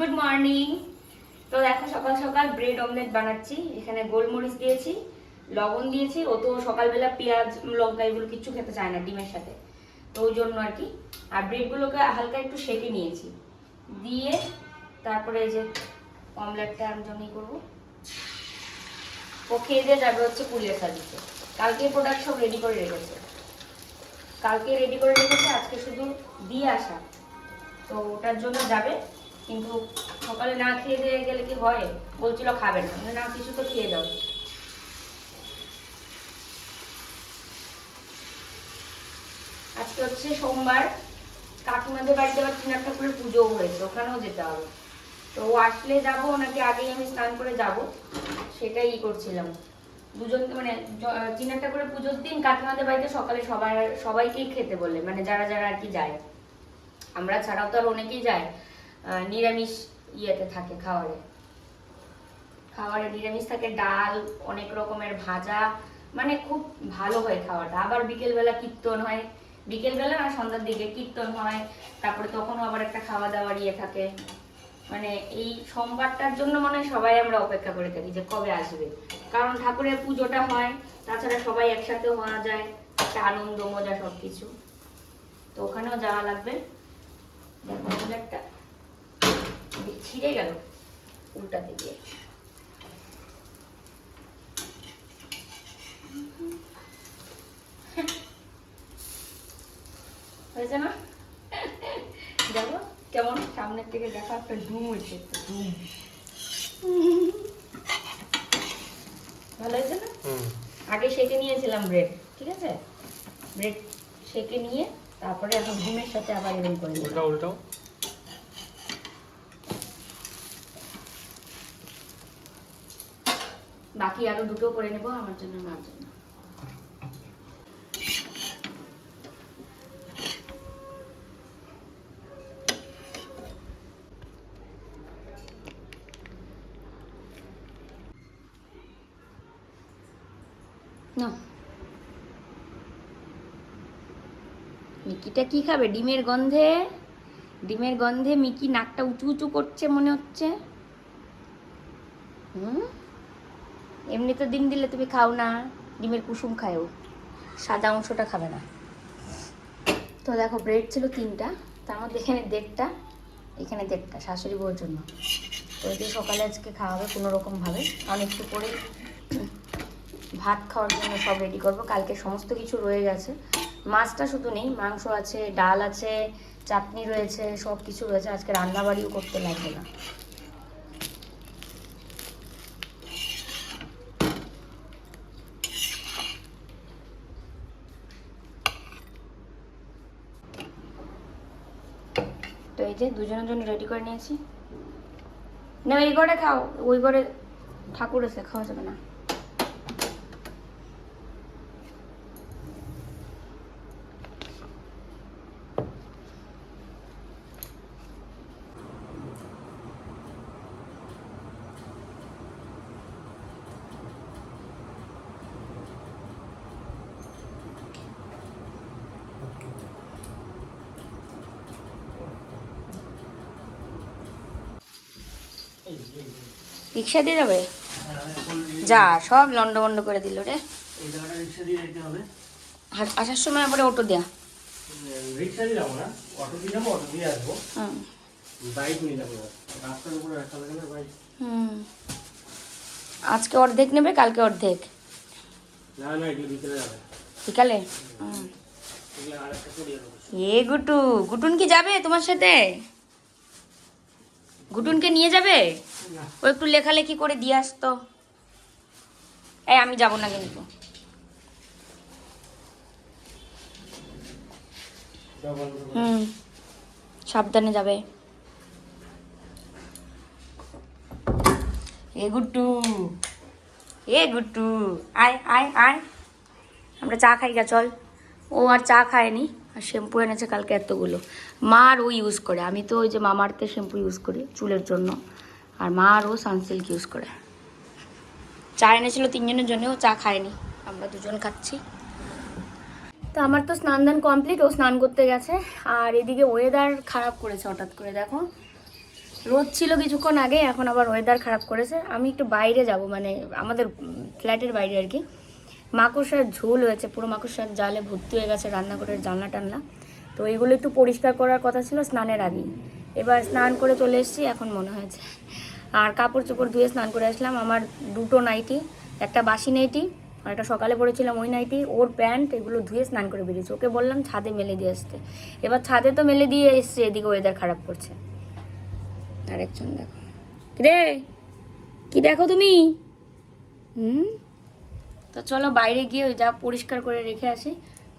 Good morning তো দেখো, সকাল সকাল ব্রেড অমলেট বানাচ্ছি। এখানে গোলমরিচ দিয়েছি, লবণ দিয়েছি। ও তো সকালবেলা পেঁয়াজ, লঙ্কা এগুলো কিচ্ছু খেতে চায় না ডিমের সাথে। তো ওই জন্য আর কি। আর ব্রেডগুলোকে হালকা একটু সেঁকে নিয়েছি। দিয়ে তারপরে এই যে অমলেটটা আমি জন্যই করব, ও খেয়ে দিয়ে যাবে হচ্ছে কুরিয়ার সার্ভিসে কালকে প্রোডাক্ট সব রেডি করে রেখেছে। কালকে রেডি করে রেখেছে, আজকে শুধু দিয়ে আসা। তো ওটার জন্য যাবে। কিন্তু সকালে না খেয়ে দিয়ে গেলে কি হয়? বলছিল, খাবে না। না, কিছু তো খেয়ে দাও। আজকে হচ্ছে সোমবার। কাকিমাদের বাড়িতে আবার তিন ঠাকুরের পুজোও হয়েছে, ওখানেও যেতে হবে। তো ও আসলে যাব, ওনাকে আগেই আমি স্নান করে যাব। সেটাই ই করছিলাম। দুজন মানে চিনার ঠাকুরের পুজোর দিন কাকিমাদের বাড়িতে সকালে সবার, সবাইকেই খেতে বলে মানে যারা যারা আর কি যায়। আমরা ছাড়াও তো আর অনেকেই যায় নিরামিষ ইয়েতে থাকে খাওয়ারে। খাওয়ারে নিরামিষ থাকে, ডাল, অনেক রকমের ভাজা মানে খুব ভালো হয় খাওয়াটা। আবার বিকেলবেলা কীর্তন হয়। বিকেলবেলা না, সন্ধ্যার দিকে কীর্তন হয়, তারপরে তখনও আবার একটা খাওয়া দাওয়ার ইয়ে থাকে। মানে এই সোমবারটার জন্য মনে হয় সবাই আমরা অপেক্ষা করে থাকি যে কবে আসবে। কারণ ঠাকুরের পুজোটা হয়, তাছাড়া সবাই একসাথে হওয়া যায়, একটা আনন্দ, মজা সব কিছু তো ওখানেও যাওয়া লাগবে। দেখো একটা। ছিঁড়ে গেল উল্টাতে গিয়ে হয়েছে না? দেখো কেমন সামনের থেকে দেখা একটা ডুম হয়েছে ডুম ভালো হয়েছে না? আগে সেকে নিয়েছিলাম ব্রেড ঠিক আছে? ব্রেড সেকে নিয়ে তারপরে এখন ঘুমের সাথে আবার এরকম করে। উল্টাও উল্টাও। বাকি আরও দুটো করে নেব, আমার জন্য মার জন্য। মিকিটা কি খাবে? ডিমের গন্ধে? ডিমের গন্ধে মিকি নাকটা উঁচু উঁচু করছে মনে হচ্ছে। হুম? এমনি তো ডিম দিলে তুমি খাও না, ডিমের কুসুম খায়ও। সাদা অংশটা খাবে না। তো দেখো ব্রেড ছিল তিনটা, তার মধ্যে এখানে দেড়টা এখানে দেড়টা, শাশুড়ি বউর জন্য। তো এটি সকালে আজকে খাওয়া হবে কোনো রকমভাবে অনেক একটু করে ভাত খাওয়ার জন্য সব রেডি করব। কালকে সমস্ত কিছু রয়ে গেছে। মাছটা শুধু নেই, মাংস আছে, ডাল আছে, চাটনি রয়েছে সব কিছু রয়েছে। আজকে রান্নাবাড়িও করতে লাগবে না। তো এই যে দুজনের জন্য রেডি করে নিয়েছি। না এই ঘরে খাও। ওই ঘরে ঠাকুর আছে, খাওয়া যাবে না। রিক্সা দিয়ে যাবে? যা সব লন্ড বন্ড করে দিল রে। আসার সময় আবার অটো দেয়া। রিক্সা দিয়ে যাব না অটো দিয়ে যাব অটো দিয়ে আসব। হুম। বাইক নিয়ে যাব রাস্তার উপরে রাখা লাগে না বাইক। হুম। আজকে অর্ধেক নেবে কালকে অর্ধেক। না না এগুলো বিকেলে যাবে। এ গুটু গুটুন কি যাবে তোমার সাথে? গুটুনকে নিয়ে যাবে? ও একটু লেখালেখি করে দিয়ে আসতো। এই আমি যাব না কিন্তু। হুম সাবধানে যাবে। এ গুট্টু এ গুট্টু আয় আয় আয়। আমরা চা খাই গা চল। ও আর চা খায়নি। আর শ্যাম্পু এনেছে কালকে এতগুলো। মা আর ও ইউজ করে। আমি তো ওই যে মামার্থে শ্যাম্পু ইউজ করি চুলের জন্য। আর মা আর ও সানসিল্ক ইউজ করে। চা এনেছিল তিনজনের জন্য, ও চা খায়নি। আমরা দুজন খাচ্ছি। তো আমার তো স্নান দান কমপ্লিট ও স্নান করতে গেছে। আর এদিকে ওয়েদার খারাপ করেছে হঠাৎ করে, দেখো। রোদ ছিল কিছুক্ষণ আগে, এখন আবার ওয়েদার খারাপ করেছে। আমি একটু বাইরে যাব মানে আমাদের ফ্ল্যাটের বাইরে আর কি। মাকড়সার ঝোল হয়েছে, পুরো মাকড়সার জালে ভর্তি হয়ে গেছে রান্নাঘরের জানলা টান্না তো এগুলো একটু পরিষ্কার করার কথা ছিল স্নানের আগেই। এবার স্নান করে চলে এসেছি, এখন মনে হয়েছে। আর কাপড় চোপড় ধুয়ে স্নান করে আসলাম। আমার দুটো নাইটি, একটা বাসি নাইটি আর একটা সকালে পরেছিলাম ওই নাইটি। ওর প্যান্ট এগুলো ধুয়ে স্নান করে বেরিয়েছে। ওকে বললাম ছাদে মেলে দিয়ে আসতে। এবার ছাদে তো মেলে দিয়ে এসছে, এদিকে ওয়েদার খারাপ করছে। আরেকজন দেখো। রে কি দেখো তুমি? হুম? তো চলো বাইরে গিয়ে ওই যা পরিষ্কার করে রেখে আসি।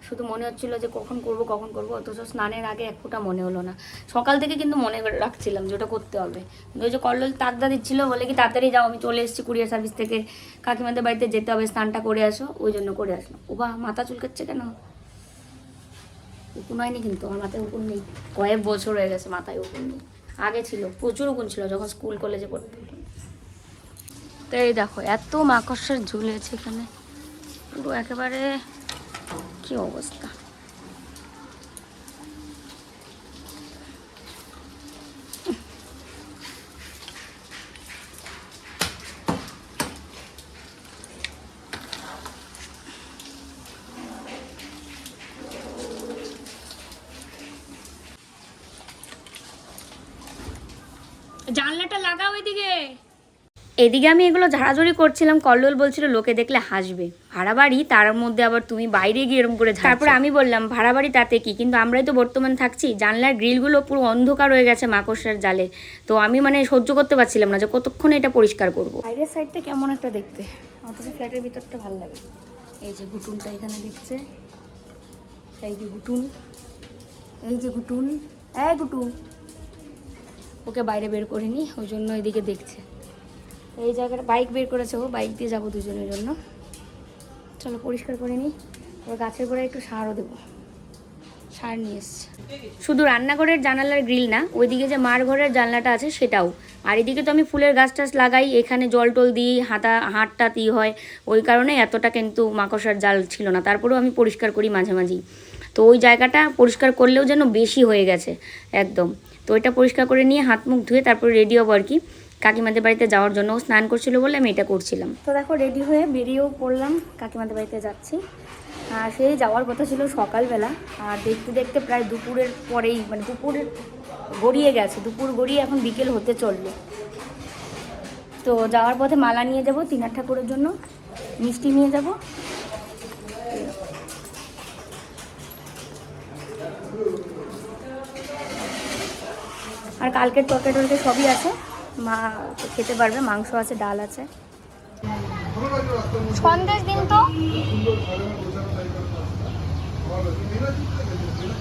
শুধু মনে হচ্ছিল যে কখন করব কখন করব, অথচ স্নানের আগে এক ফোঁটা মনে হলো না। সকাল থেকে কিন্তু মনে রাখছিলাম যে ওটা করতে হবে। কিন্তু ওই যে কল্লোল তাকদা দিচ্ছিল, বলে কি তাড়াতাড়ি যাও, আমি চলে এসেছি কুরিয়ার সার্ভিস থেকে। কাকিমাদের বাড়িতে যেতে হবে, স্নানটা করে আসো, ওই জন্য করে আসলাম। ও বা মাথা চুলকাচ্ছে কেন? উকুন হয়নি কিন্তু, আমার মাথায় উকুন নেই। কয়েক বছর হয়ে গেছে মাথায় উকুন নেই। আগে ছিল, প্রচুর উকুন ছিল যখন স্কুল, কলেজে পড়তে তো এই দেখো, এত মাকড়সার ঝুলেছে এখানে। পুরো একেবারে কি অবস্থা? জানলাটা লাগাও এদিকে। এদিকে আমি এগুলো ঝাড়াঝড়ি করছিলাম কল্লোল বলছিল লোকে দেখলে হাসবে। ভাড়া বাড়ি তার মধ্যে আবার তুমি বাইরে গিয়ে এরকম করে তারপর আমি বললাম ভাড়া বাড়ি তাতে কি? কিন্তু আমরাই তো বর্তমান থাকছি জানলার গ্রিলগুলো পুরো অন্ধকার হয়ে গেছে মাকড়সার জালে। তো আমি মানে সহ্য করতে পারছিলাম না যে কতক্ষণ এটা পরিষ্কার করব। বাইরের সাইডটা কেমন একটা দেখতে। অথচ ফ্ল্যাটের ভিতরটা ভালো লাগে। এই যে গুটুনটা এখানে দেখছে। এই যে গুটুন। এই যে গুটুন। এই গুটুন। ওকে বাইরে বের করিনি ওই জন্য এদিকে দেখছে। এই জায়গাটা বাইক বের করেছে ও, বাইক দিয়ে যাব দুজনের জন্য। চলো পরিষ্কার করে নিই। ওর গাছের গোড়ায় একটু সারও দেবো। সার নিয়ে এসছে। শুধু রান্নাঘরের জানালার গ্রিল না, ওইদিকে যে মার ঘরের জানলাটা আছে সেটাও। আর এদিকে তো আমি ফুলের গাছ টাছ লাগাই, এখানে জল টল দিই হাতা হাটটা ই হয়। ওই কারণে এতটা কিন্তু মাকড়সার জাল ছিল না। তারপরেও আমি পরিষ্কার করি মাঝে মাঝেই। তো ওই জায়গাটা পরিষ্কার করলেও যেন বেশি হয়ে গেছে, একদম। তো ওইটা পরিষ্কার করে নিয়ে হাত মুখ ধুয়ে তারপর রেডি হব আর কি। কাকিমাদের বাড়িতে যাওয়ার জন্য স্নান করছিল বলে আমি এটা করছিলাম। তো দেখো রেডি হয়ে বেরিয়েও পড়লাম, কাকিমাদের বাড়িতে যাচ্ছি। আর সেই যাওয়ার কথা ছিল সকালবেলা। আর দেখতে দেখতে প্রায় দুপুরের পরেই মানে দুপুরের গড়িয়ে গেছে, দুপুর গড়িয়ে এখন বিকেল হতে চলল। তো যাওয়ার পথে মালা নিয়ে যাব, তিনার ঠাকুরের জন্য, মিষ্টি নিয়ে যাব। আর কালকের তরকারি টরকারি সবই আছে। মা খেতে পারবে, মাংস আছে, ডাল আছে। সন্দেশ দিন তো?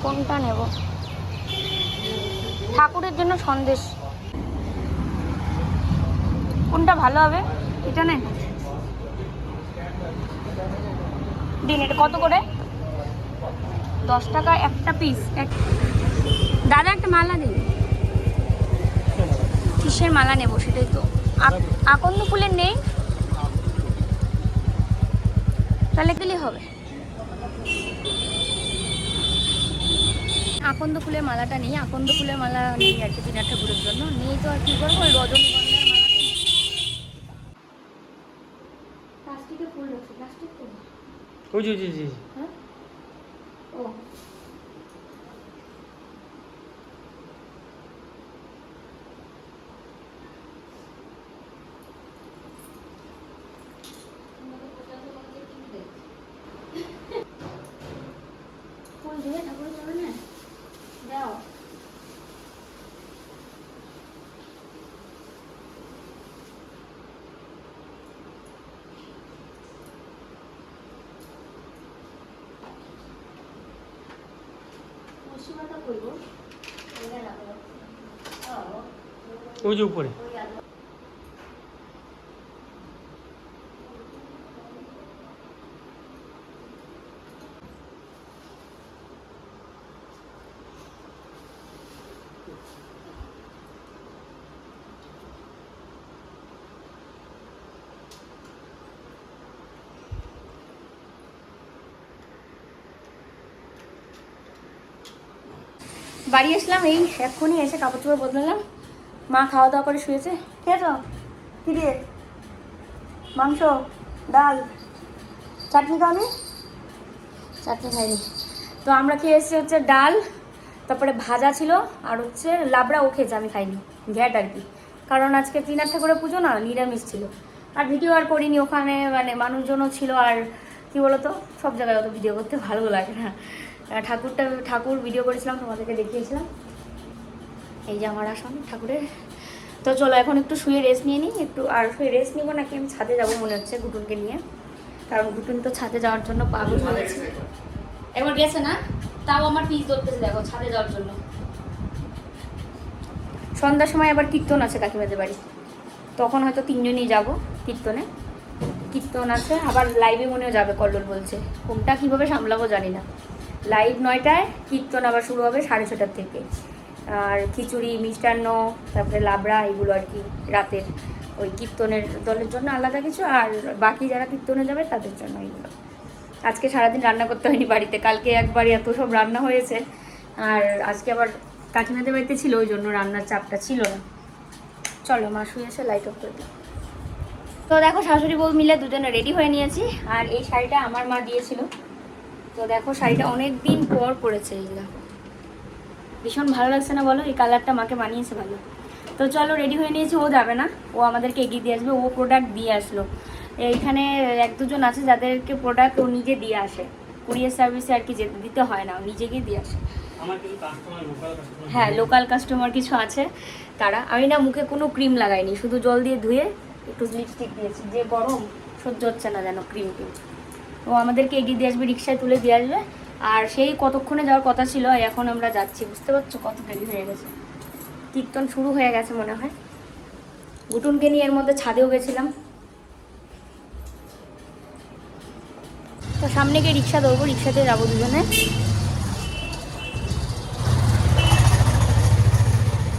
কোনটা নেব? ঠাকুরের জন্য সন্দেশ। কোনটা ভালো হবে? এটা নেন দিন, এটা কত করে? দশ টাকা একটা পিস দাদা, একটা মালা দিন। কিসের মালা নেব সেটাই তো। আকন্দ ফুলের নেই? তাহলে দিলেই হবে। আকন্দ ফুলের মালাটা নেই আকন্দ ফুলের মালা নেই আর কি তিনার ঠাকুরের জন্য। নেই তো আর কি করব? ওই রজনীগন্ধার মালা প্লাস্টিকের ফুল রয়েছে প্লাস্টিক ফুল ওই যে, ওই যে, ওই যে। হ্যাঁ ও ফুল দিয়ে ঠাকুরের চরণে দাও মুসিবতটা করব ওই যে উপরে বাড়ি আসলাম, এই এক্ষুনি এসে কাপড় চোপড় বদলালাম। মা খাওয়া দাওয়া করে শুয়েছে। খেয়েছ কি দিয়ে মাংস, ডাল, চাটনি খাওনি? চাটনি খাইনি। তো আমরা খেয়ে এসেছি হচ্ছে ডাল, তারপরে ভাজা ছিল, আর হচ্ছে লাবড়া ও খেয়েছে, আমি খাইনি। ঘ্যাট আর কি। কারণ আজকে তিনার ঠাকুরের পুজো না, নিরামিষ ছিল। আর ভিডিও আর করিনি ওখানে মানে মানুষজনও ছিল, আর কি বলতো, সব জায়গায় অত ভিডিও করতে ভালো লাগে না। ঠাকুরটা ঠাকুর ভিডিও করেছিলাম তোমাদেরকে দেখিয়েছিলাম। এই যে আমার আসন ঠাকুরের। তো চলো এখন একটু শুয়ে রেস্ট নিয়ে নিই। একটু আর শুয়ে রেস্ট নিবো নাকি? আমি ছাদে যাব মনে হচ্ছে গুটুনকে নিয়ে। কারণ গুটুন তো ছাদে যাওয়ার জন্য পাগল হয়ে গেছে একবার গেছে না? তাও আমার পিস ধরতেছে দেখো ছাদে যাওয়ার জন্য। সন্ধ্যার সময় আবার কীর্তন আছে কাকিমাদের বাড়ি। তখন হয়তো তিনজনই যাব কীর্তনে। কীর্তন আছে আবার লাইভে মনেও যাবে কল্লোল বলছে। কোনটা কীভাবে সামলাবো জানি না। লাইভ নয়টায়, কীর্তন আবার শুরু হবে সাড়ে ছটার থেকে। আর খিচুড়ি, মিষ্টান্ন, তারপরে লাবড়া, এগুলো আর কি রাতের ওই কীর্তনের দলের জন্য আলাদা কিছু। আর বাকি যারা কীর্তনে যাবে তাদের জন্য এগুলো। আজকে সারাদিন রান্না করতে হয়নি বাড়িতে, কালকে একবার এত সব রান্না হয়েছে। আর আজকে আবার কাকিমাদের বাড়িতে ছিল, ওই জন্য রান্নার চাপটা ছিল না। চলো, মা শুয়ে এসে লাইট অফ করে। তো দেখো, শাশুড়ি বউ মিলে দুজনে রেডি হয়ে নিয়েছি। আর এই শাড়িটা আমার মা দিয়েছিল। তো দেখো শাড়িটা অনেক দিন পর পরেছে দেখো ভীষণ ভালো লাগছে না বলো? এই কালারটা মাকে মানিয়েছে ভালো। তো চলো রেডি হয়ে নিয়েছি ও যাবে না। ও আমাদেরকে এগিয়ে দিয়ে আসবে ও প্রোডাক্ট দিয়ে আসলো। এইখানে এক দুজন আছে যাদেরকে প্রোডাক্ট ও নিজে দিয়ে আসে। কুরিয়ার সার্ভিসে আর কি যেতে দিতে হয় না ও নিজে গিয়ে দিয়ে আসে। হ্যাঁ লোকাল কাস্টমার কিছু আছে। তারা আমি না মুখে কোনো ক্রিম লাগাইনি শুধু জল দিয়ে ধুয়ে একটু লিপস্টিক দিয়েছি। যে গরম সহ্য হচ্ছে না যেন ক্রিম ক্রিম ও আমাদেরকে এগিয়ে দিয়ে আসবে, রিক্সায় তুলে দিয়ে আসবে। আর সেই কতক্ষণে যাওয়ার কথা ছিল, এখন আমরা যাচ্ছি। বুঝতে পারছ কত দেরি হয়ে গেছে? কীর্তন শুরু হয়ে গেছে মনে হয়। গুটুনকে নিয়ে এর মধ্যে ছাদেও গেছিলাম। তো সামনে গিয়ে রিক্সা ধরবো রিক্সাতে যাব দুজনে।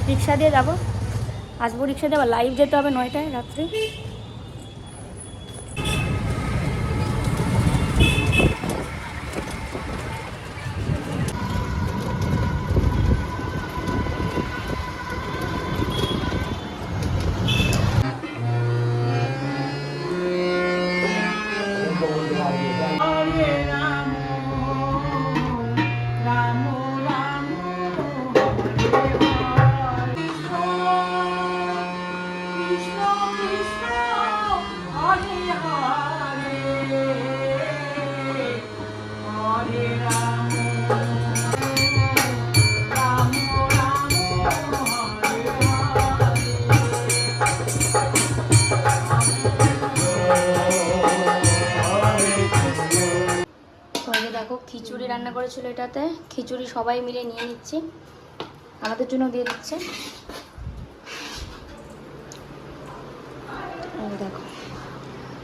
রিক্সা দিয়ে যাব। আসব রিক্সা আবার লাইভ যেতে হবে নয়টায় রাত্রে। করেছিল এটাতে। খিচুড়ি সবাই মিলে নিয়ে নিচ্ছি। আমাদের জন্য দিয়ে দিচ্ছে। দেখো।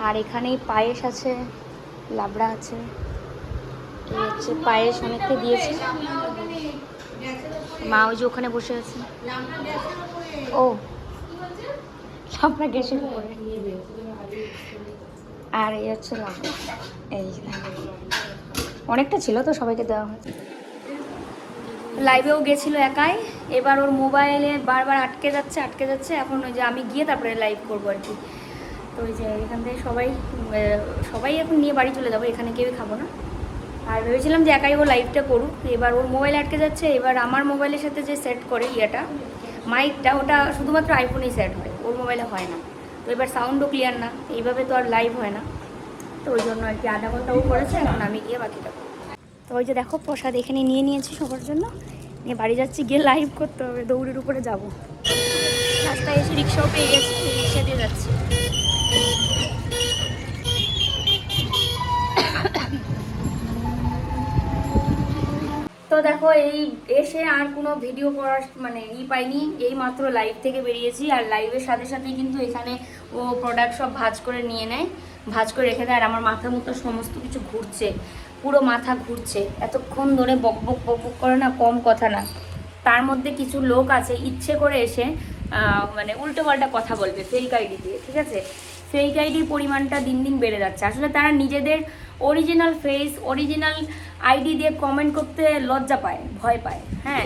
আর এখানেই পায়েস আছে, লাবড়া আছে। এই হচ্ছে পায়েস অনেককে দিয়েছে। মা ওই যে ওখানে বসে আছে। ও গ্যাসের উপরে। আর এই হচ্ছে লাবড়া। এই। অনেকটা ছিল তো সবাইকে দেওয়া হয়েছে লাইভেও গেছিল একাই। এবার ওর মোবাইলে বারবার আটকে যাচ্ছে আটকে যাচ্ছে। এখন ওই যে আমি গিয়ে তারপরে লাইভ করব আর কি। তো ওই যে এখান থেকে সবাই সবাই এখন নিয়ে বাড়ি চলে যাব, এখানে কেউই খাব না। আর ভেবেছিলাম যে একাই ও লাইভটা করুক। এবার ওর মোবাইল আটকে যাচ্ছে। এবার আমার মোবাইলের সাথে যে সেট করে ইয়েটা মাইকটা ওটা শুধুমাত্র আইফোনেই সেট হয়। ওর মোবাইলে হয় না। তো এবার সাউন্ডও ক্লিয়ার না। এইভাবে তো আর লাইভ হয় না। তো ওই জন্য আর কি আধা ঘণ্টা ও করেছে, এখন আমি গিয়ে বাকিটা। তো ওই যে দেখো, প্রসাদ এখানে নিয়ে নিয়েছি সবার জন্য। নিয়ে বাড়ি যাচ্ছি, গিয়ে লাইভ করতে হবে, দৌড়ের উপরে যাব। রাস্তায় এসে রিক্সাও পেয়ে গেছি রিক্সা দিয়ে যাচ্ছি। তো দেখো, এই এসে আর কোনো ভিডিও করার মানে ই পাইনি, এই মাত্র লাইভ থেকে বেরিয়েছি। আর লাইভের সাথে সাথে কিন্তু এখানে ও প্রোডাক্ট সব ভাজ করে নিয়ে নেয়। ভাজ করে রেখে দেয় আর আমার মাথার মতো সমস্ত কিছু ঘুরছে, পুরো মাথা ঘুরছে। এতক্ষণ ধরে বক বক বক বক করে না, কম কথা না। তার মধ্যে কিছু লোক আছে, ইচ্ছে করে এসে মানে উল্টো পাল্টা কথা বলবে ফেক আইডি দিয়ে, ঠিক আছে? ফেক আইডির পরিমাণটা দিন দিন বেড়ে যাচ্ছে। আসলে তারা নিজেদের অরিজিনাল ফেস অরিজিনাল আইডি দিয়ে কমেন্ট করতে লজ্জা পায়, ভয় পায় হ্যাঁ?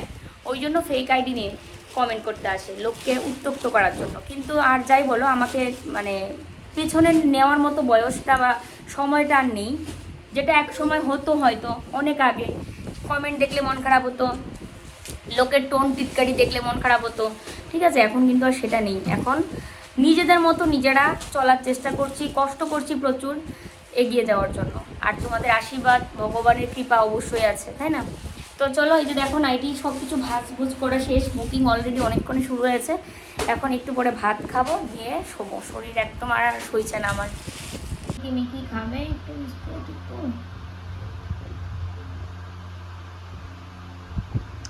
ওই জন্য ফেক আইডি নিয়ে কমেন্ট করতে আসে, লোককে উত্তক্ত করার জন্য। কিন্তু আর যাই বলো, আমাকে মানে পেছনে নেওয়ার মতো বয়সটা বা সময়টা আর নেই। যেটা এক সময় হতো হয়তো, অনেক আগে। কমেন্ট দেখলে মন খারাপ হতো, লোকের টোন টিটকারি দেখলে মন খারাপ হতো। ঠিক আছে, এখন কিন্তু আর সেটা নেই। এখন নিজেদের মতো নিজেরা চলার চেষ্টা করছি, কষ্ট করছি প্রচুর এগিয়ে যাওয়ার জন্য। আর তোমাদের আশীর্বাদ, ভগবানের কৃপা অবশ্যই আছে, তাই না? তো চলো এই যে দেখো নাইটি সব কিছু ভাজ ভুজ করা শেষ। বুকিং অলরেডি অনেকক্ষণই শুরু হয়েছে। এখন একটু পরে ভাত খাব দিয়ে শোবো। শরীর একদম আর সইছে না আমার। কি মিকি খাবে একটু বিস্কুট একটু?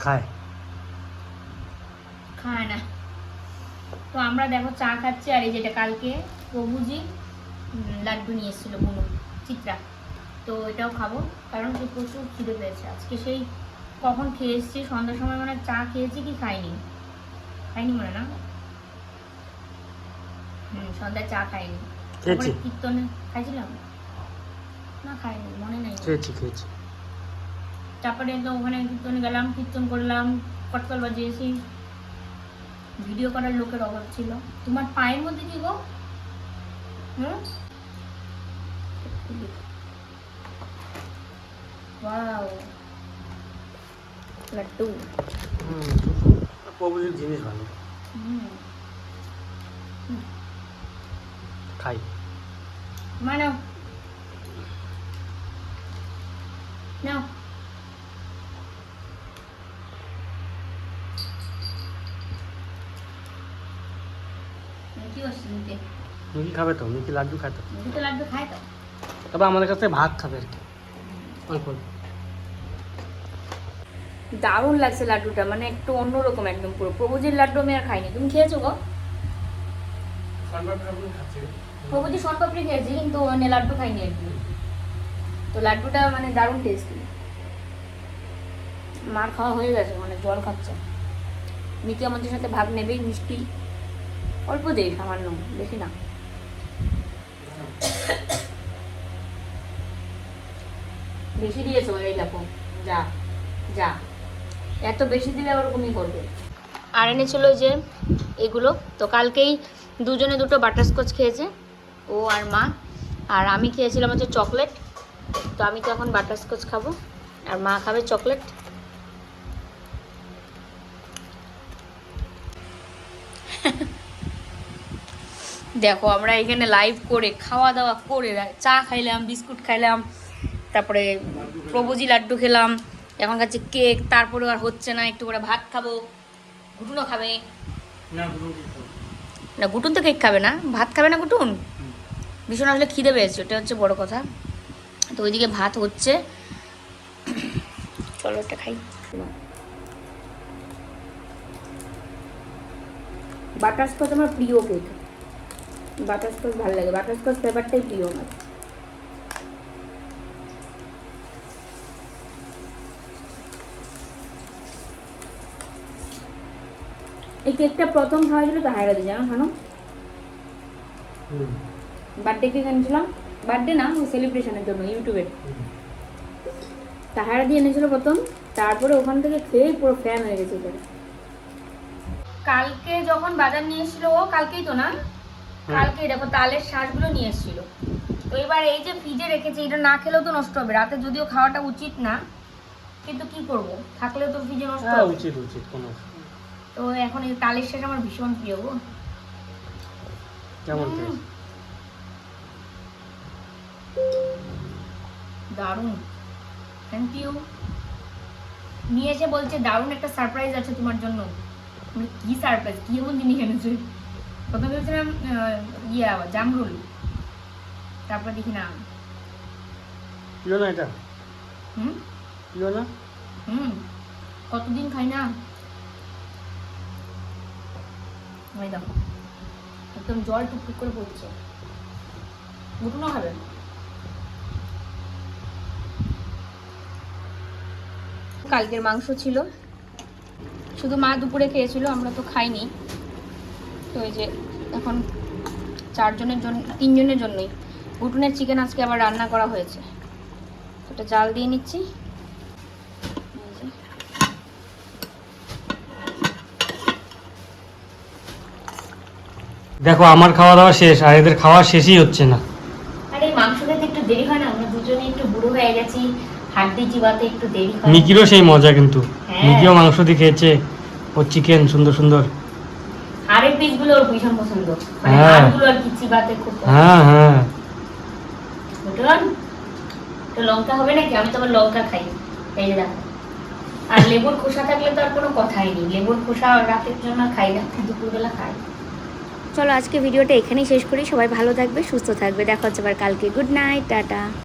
খায়। খায় না। তো আমরা দেখো চা খাচ্ছি আর এই যেটা কালকে প্রভুজি লাড্ডু নিয়ে এসেছিল বুনু চিত্রা। তো এটাও খাব কারণ প্রচুর খিদে পেয়েছে। আজকে সেই কখন খেয়ে এসেছি সন্ধ্যার সময় মানে চা খেয়েছি কি খাইনি? খাইনি মনে না? হুম সন্ধ্যায় চা খাইনি। খেয়েছি। কীর্তনে খাইছিলাম? না খাইনি মনে নেই। খেয়েছি খেয়েছি। তারপরে তো ওখানে কীর্তন গেলাম কীর্তন করলাম কটকল বাজিয়েছি। ভিডিও করার লোকের অভাব ছিল। তোমার পায়ের মধ্যে কি গো? হুম? ওয়াও। লাড্ডু প্রভুজির জিনিস ভালো হুম খাই মানে নাও কি করছিস নিতে মিকি খাবে তো মিকি লাড্ডু খায় তো দুটো লাড্ডু খাই তো তবে আমাদের কাছে ভাত খাবে আর কি অল্প অল্প। দারুণ লাগছে লাড্ডুটা মানে একটু অন্যরকম একদম পুরো। প্রভুজির লাড্ডু আমি আর খাইনি। তুমি খেয়েছো গো? প্রভুজি শনপাপড়ি খেয়েছি কিন্তু মানে লাড্ডু খাইনি আর কি। তো লাড্ডুটা মানে দারুণ টেস্টি মার খাওয়া হয়ে গেছে মানে জল খাচ্ছে। মিকি আমাদের সাথে ভাগ নেবেই মিষ্টি। অল্প দেই সামান্য বেশি না। বেশি দিয়েছ এই দেখো যা যা। এত বেশি দিলে ওরকমই করবে। আর এনেছিল যে এগুলো, তো কালকেই দুজনে দুটো বাটারস্কচ খেয়েছে, ও আর মা। আর আমি খেয়েছিলাম হচ্ছে চকলেট, তো আমি তো এখন বাটারস্কচ খাব, আর মা খাবে চকলেট। দেখো, আমরা এখানে লাইভ করে খাওয়া দাওয়া করে, চা খাইলাম, বিস্কুট খাইলাম, তারপরে প্রভুজি লাড্ডু খেলাম এখন খাচ্ছি কেক তারপরে আর হচ্ছে না একটু করে ভাত খাব। ঘুটুনও খাবে। না গুটুন তো কেক খাবে না। ভাত খাবে না গুটুন ভীষণ আসলে খিদে পেয়েছে ওটা হচ্ছে বড় কথা। তো ওইদিকে ভাত হচ্ছে। চলো এটা খাই। বাটারস্কচ আমার প্রিয় কেক। বাটারস্কচ ভালো লাগে বাটারস্কচ ফ্লেভারটাই প্রিয় আমার। এই কেকটা প্রথম খাওয়া ছিল তো হায়রাদি জানো জানো হুম, বার্থডে কেক এনেছিলাম। বার্থডে না ওই সেলিব্রেশনের জন্য ইউটিউবে তাহারা দিয়ে এনেছিল প্রথম তারপরে ওখান থেকে খেয়ে পুরো ফ্যান হয়ে গেছে কালকে যখন বাজার নিয়ে এসেছিল ও কালকেই তো না? কালকে দেখো তালের শাঁসগুলো নিয়ে এসেছিল। তো এবার এই যে ফ্রিজে রেখেছে এটা না খেলেও তো নষ্ট হবে। রাতে যদিও খাওয়াটা উচিত না কিন্তু কি করব? থাকলেও তো ফ্রিজে নষ্ট হ্যাঁ হবে। উচিত উচিত কোনো। তো এখন এই তালের শাঁস আমার ভীষণ প্রিয় গো। কেমন? দারুণ। থ্যাংক ইউ নিয়ে এসে বলছে দারুণ একটা সারপ্রাইজ আছে তোমার জন্য। কি সারপ্রাইজ কি এমন জিনিস এনেছে? প্রথমে ভেবেছিলাম ইয়ে জামরুল। তারপর দেখি না। প্রিয় না এটা? হুম? প্রিয় না? হুম। কতদিন খাই না? ওই দেখো। একদম জল টুকটুক করে পড়ছে। ঘুটুনো খাবে কালকের মাংস ছিল। শুধু মা দুপুরে খেয়েছিল, আমরা তো খাইনি। তো এই যে এখন চারজনের জন্য তিনজনের জন্যই। ঘুটুনের চিকেন আজকে আবার রান্না করা হয়েছে। ওটা জাল দিয়ে নিচ্ছি। দেখো আমার খাওয়া দাওয়া শেষ আর এদের খাওয়া শেষই হচ্ছে না। আর মাংস খেতে একটু দেরি হয় না? আমরা দুজনে একটু বুড়ো হয়ে গেছি। হাড্ডি চিবাতে একটু দেরি হয়। মিকিরও সেই মজা কিন্তু। হ্যাঁ। মিকিও মাংস দিয়ে খেয়েছে। ও চিকেন সুন্দর সুন্দর। হাড়ের পিসগুলো ওর ভীষণ পছন্দ। মানে হ্যাঁ। হাড়গুলো আর কি চিবাতে খুব হ্যাঁ হ্যাঁ। বুঝলেন তো লঙ্কা হবে নাকি? আমি তো আবার লঙ্কা খাই। এই যে দেখো। আর লেবুর খোসা থাকলে তো আর কোনো কথাই নেই। লেবুর খোসা রাতের জন্য খাই না দুপুরবেলা খাই। চলো আজকে ভিডিওটা এখানেই শেষ করি। সবাই ভালো থাকবে, সুস্থ থাকবে। দেখা হচ্ছে আবার কালকে। Good night tata.